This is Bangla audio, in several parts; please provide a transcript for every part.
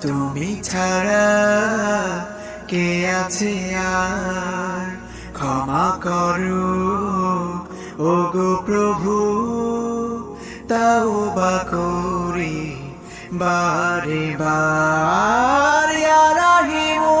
তুমি ছাড়া কে আছে আর? ক্ষমা করো। ও গো প্রভু তাও বা করি বারে বার। রাহিমু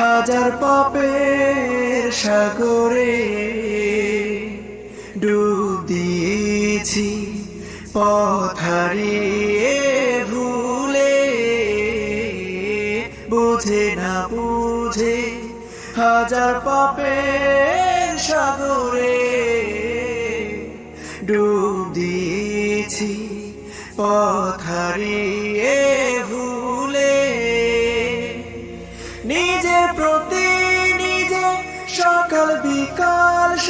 হাজার পাপের সাগরে ডুব দিয়েছি পথারে ভুলে। বুঝে না বুঝে হাজার পাপের সাগরে ডুব দিয়েছি পথারিয়ে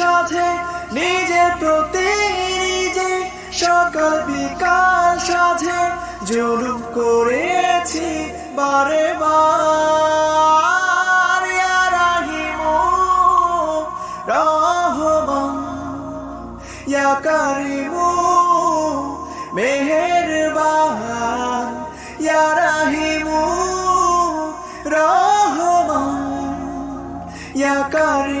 সাথে নিজের প্রতি নিজে সকাল বিকাল সাথে জুলুম করেছি বারে বার। রাহিমু, রহমান। ইয়া কারিমু ইয়া রাহিমু, রহমান। ইয়া কারিমু।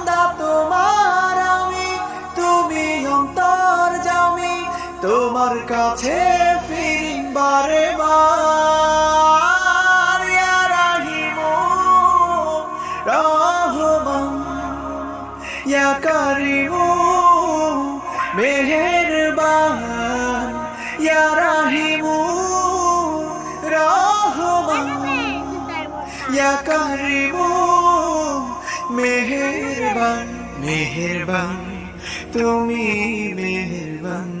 তোমার কাছে ফিরিম বারে বার রাহিমু, রহমান, ইয়া কারিমু, মেহেরবান, ইয়া রাহিমু, রহমান, ইয়া কারিমু, মেহেরবান মেহেরবান, তুমি মেহেরবান।